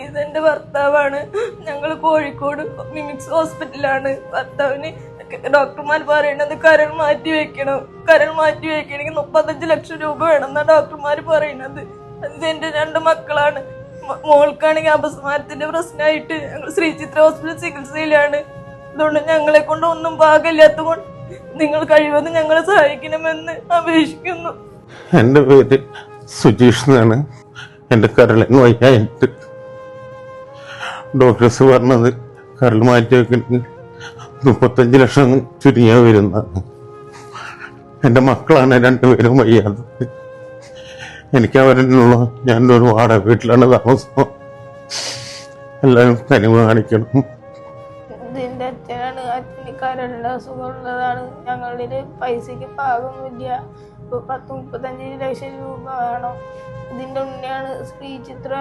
ഇതെന്റെ ഭർത്താവാണ്. ഞങ്ങൾ കോഴിക്കോട് മിമിക്സ് ഹോസ്പിറ്റലാണ് ഭർത്താവിന് ഡോക്ടർമാർ പറയണത് കരൾ മാറ്റി വെക്കണം. കരൾ മാറ്റി വെക്കണമെങ്കിൽ മുപ്പത്തഞ്ച് ലക്ഷം രൂപ വേണമെന്നാണ് ഡോക്ടർമാർ പറയണത്. അത് എന്റെ രണ്ട് മക്കളാണ്. മോൾക്കാണെങ്കിൽ അപസ്മാരത്തിന്റെ പ്രശ്നമായിട്ട് ഞങ്ങൾ ശ്രീചിത്ര ഹോസ്പിറ്റൽ ചികിത്സയിലാണ്. അതുകൊണ്ട് ഞങ്ങളെ കൊണ്ട് ഒന്നും പാകമില്ലാത്തതുകൊണ്ട് നിങ്ങൾ കഴിവതും ഞങ്ങളെ സഹായിക്കണമെന്ന് അപേക്ഷിക്കുന്നു. എന്റെ പേര് സുജീഷ് എന്നാണ്. എന്റെ വയ്യായിട്ട്. ഡോക്ടേഴ്സ് പറഞ്ഞത് കരൾ മാറ്റി വെക്കണമെങ്കിൽ മുപ്പത്തഞ്ച് ലക്ഷം ചുരുങ്ങിയ വരുന്നതാണ് എന്റെ മക്കളാണ് രണ്ടുപേരും വയ്യാത്തത്. എനിക്ക് അവരെന്നുള്ള ഞാൻ ഒരു വാടക വീട്ടിലാണ് താമസം. എല്ലാവരും കനിവ് കാണിക്കണം. അച്ഛന് കരളിന് അസുഖമുള്ളതാണ് ഞങ്ങളുടെ പൈസക്ക് പാകമൊന്നുമില്ല ഇപ്പൊ പത്ത് മുപ്പത്തഞ്ച് ലക്ഷം രൂപ വേണം. ഇതിന്റെ ഉണ്ണിയാണ് ശ്രീചിത്ര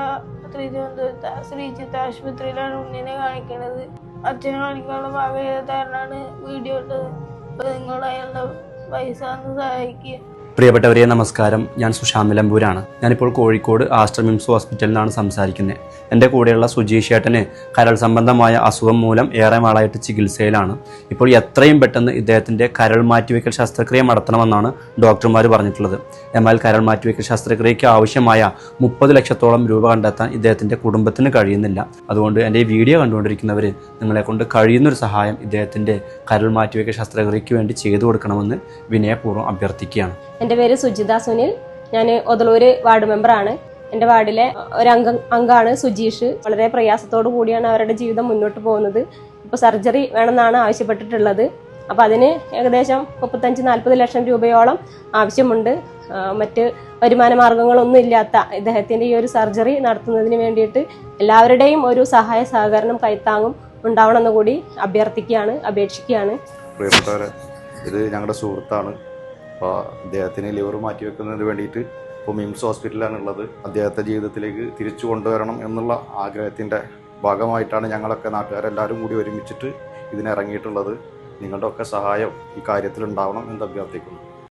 തിരുവനന്തപുരത്ത്. ശ്രീചിത്ര ആശുപത്രിയിലാണ് ഉണ്ണിനെ കാണിക്കണത്. അച്ഛനെ കാണിക്കാനുള്ള പാകമില്ലാത്തതാണ് വീഡിയോ ഇട്ടത്. അപ്പൊ നിങ്ങൾ അയാളുടെ പൈസ ഒന്ന് സഹായിക്കുക പ്രിയപ്പെട്ടവരെ നമസ്കാരം. ഞാൻ സുശാന്ത് നിലമ്പൂരാണ് ഞാനിപ്പോൾ കോഴിക്കോട് ആസ്റ്റർ മിംസ് ഹോസ്പിറ്റലിൽ നിന്നാണ് സംസാരിക്കുന്നത്. എന്റെ കൂടെയുള്ള സുജീഷ് ഏട്ടന് കരൾ സംബന്ധമായ അസുഖം മൂലം ഏറെ നാളായിട്ട് ചികിത്സയിലാണ്. ഇപ്പോൾ എത്രയും പെട്ടെന്ന് ഇദ്ദേഹത്തിന്റെ കരൾ മാറ്റിവെക്കൽ ശസ്ത്രക്രിയ നടത്തണമെന്നാണ് ഡോക്ടർമാർ പറഞ്ഞിട്ടുള്ളത്. എന്നാൽ കരൾ മാറ്റിവെക്കൽ ശസ്ത്രക്രിയയ്ക്ക് ആവശ്യമായ മുപ്പത് ലക്ഷത്തോളം രൂപ കണ്ടെത്താൻ ഇദ്ദേഹത്തിന്റെ കുടുംബത്തിന് കഴിയുന്നില്ല. അതുകൊണ്ട് എന്റെ ഈ വീഡിയോ കണ്ടുകൊണ്ടിരിക്കുന്നവർ നിങ്ങളെ കൊണ്ട് കഴിയുന്നൊരു സഹായം ഇദ്ദേഹത്തിന്റെ കരൾ മാറ്റിവെക്കൽ ശസ്ത്രക്രിയയ്ക്ക് വേണ്ടി ചെയ്തു കൊടുക്കണമെന്ന് വിനയപൂർവം അഭ്യർത്ഥിക്കുകയാണ്. എന്റെ പേര് സുജിത സുനിൽ. ഞാൻ ഒതളൂര് വാർഡ് മെമ്പറാണ് എന്റെ വാർഡിലെ ഒരു അംഗം അംഗമാണ് സുജീഷ്. വളരെ പ്രയാസത്തോടു കൂടിയാണ് അവരുടെ ജീവിതം മുന്നോട്ട് പോകുന്നത്. ഇപ്പോൾ സർജറി വേണമെന്നാണ് ആവശ്യപ്പെട്ടിട്ടുള്ളത്. അപ്പോൾ അതിന് ഏകദേശം മുപ്പത്തഞ്ച് നാൽപ്പത് ലക്ഷം രൂപയോളം ആവശ്യമുണ്ട്. മറ്റ് വരുമാന മാർഗങ്ങളൊന്നും ഇല്ലാത്ത ഇദ്ദേഹത്തിന്റെ ഈ ഒരു സർജറി നടത്തുന്നതിന് വേണ്ടിയിട്ട് എല്ലാവരുടെയും ഒരു സഹായ സഹകരണം കൈത്താങ്ങും ഉണ്ടാവണമെന്ന് കൂടി അഭ്യർത്ഥിക്കുകയാണ് അപേക്ഷിക്കുകയാണ്. ഇത് ഞങ്ങളുടെ സുഹൃത്താണ്. അപ്പോൾ അദ്ദേഹത്തിന് ലിവർ മാറ്റി വെക്കുന്നതിന് വേണ്ടിയിട്ട് ഇപ്പോൾ മിംസ് ഹോസ്പിറ്റലാണുള്ളത് അദ്ദേഹത്തെ ജീവിതത്തിലേക്ക് തിരിച്ചു കൊണ്ടുവരണം എന്നുള്ള ആഗ്രഹത്തിന്റെ ഭാഗമായിട്ടാണ് ഞങ്ങളൊക്കെ നാട്ടുകാരെല്ലാവരും കൂടി ഒരുമിച്ചിട്ട് ഇതിനിറങ്ങിയിട്ടുള്ളത്. നിങ്ങളുടെ ഒക്കെ സഹായം ഈ കാര്യത്തിൽ ഉണ്ടാവണം എന്ന് അഭ്യർത്ഥിക്കുന്നു.